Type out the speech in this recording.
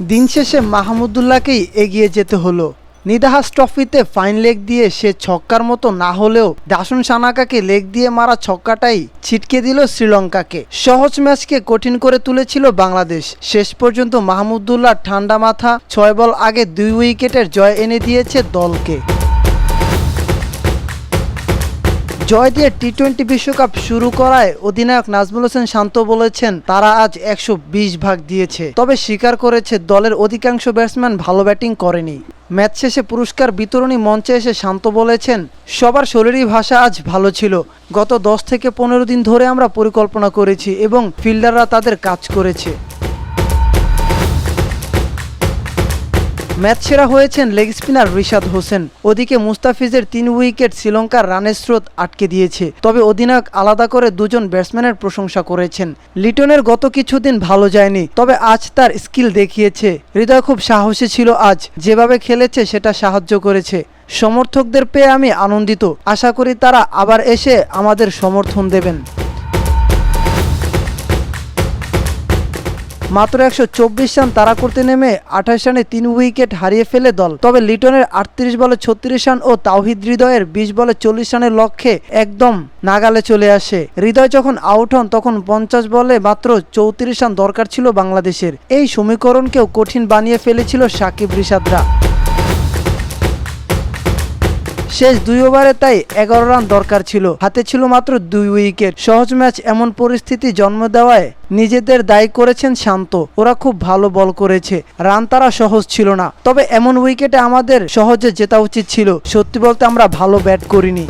দিন শেষে মাহমুদুল্লাহকেই এগিয়ে যেতে হলো। নিদাহাস ট্রফিতে ফাইন লেগ দিয়ে সে ছক্কার মতো না হলেও দাসুন সানাকাকে লেগ দিয়ে মারা ছক্কাটাই ছিটকে দিল শ্রীলঙ্কাকে। সহজ ম্যাচকে কঠিন করে তুলেছিল বাংলাদেশ। শেষ পর্যন্ত মাহমুদুল্লাহ ঠান্ডা মাথা, ছয় বল আগে দুই উইকেটের জয় এনে দিয়েছে দলকে। জয় দিয়ে টি টোয়েন্টি বিশ্বকাপ শুরু করায় অধিনায়ক নাজমুল হোসেন শান্ত বলেছেন, তারা আজ একশো বিশ ভাগ দিয়েছে। তবে স্বীকার করেছে, দলের অধিকাংশ ব্যাটসম্যান ভালো ব্যাটিং করেনি। ম্যাচ শেষে পুরস্কার বিতরণী মঞ্চে এসে শান্ত বলেছেন, সবার শরীরী ভাষা আজ ভালো ছিল। গত দশ থেকে পনেরো দিন ধরে আমরা পরিকল্পনা করেছি এবং ফিল্ডাররা তাদের কাজ করেছে। ম্যাচ সেরা হয়েছেন লেগ স্পিনার রিশাদ হোসেন। ওদিকে মুস্তাফিজের তিন উইকেট শ্রীলঙ্কার রানের স্রোত আটকে দিয়েছে। তবে অধিনায়ক আলাদা করে দুজন ব্যাটসম্যানের প্রশংসা করেছেন। লিটনের গত কিছুদিন ভালো যায়নি, তবে আজ তার স্কিল দেখিয়েছে। হৃদয় খুব সাহসী ছিল আজ, যেভাবে খেলেছে সেটা সাহায্য করেছে। সমর্থকদের পেয়ে আমি আনন্দিত। আশা করি তারা আবার এসে আমাদের সমর্থন দেবেন। মাত্র একশো চব্বিশ রান তারা করতে নেমে আঠাশ রানে তিন উইকেট হারিয়ে ফেলে দল। তবে লিটনের আটত্রিশ বলে ছত্রিশ রান ও তাওহিদ হৃদয়ের বিশ বলে চল্লিশ রানের লক্ষ্যে একদম নাগালে চলে আসে। হৃদয় যখন আউট হন, তখন পঞ্চাশ বলে মাত্র চৌত্রিশ রান দরকার ছিল বাংলাদেশের। এই সমীকরণকেও কঠিন বানিয়ে ফেলেছিল সাকিব রিশাদরা। শেষ দুই ওভারে তাই এগারো রান দরকার ছিল। হাতে ছিল মাত্র দুই উইকেট। সহজ ম্যাচ এমন পরিস্থিতি জন্ম দেওয়ায় নিজেদের দায়ী করেছেন শান্ত। ওরা খুব ভালো বল করেছে। রান তারা সহজ ছিল না। তবে এমন উইকেটে আমাদের সহজে জেতা উচিত ছিল। সত্যি বলতে আমরা ভালো ব্যাট করিনি।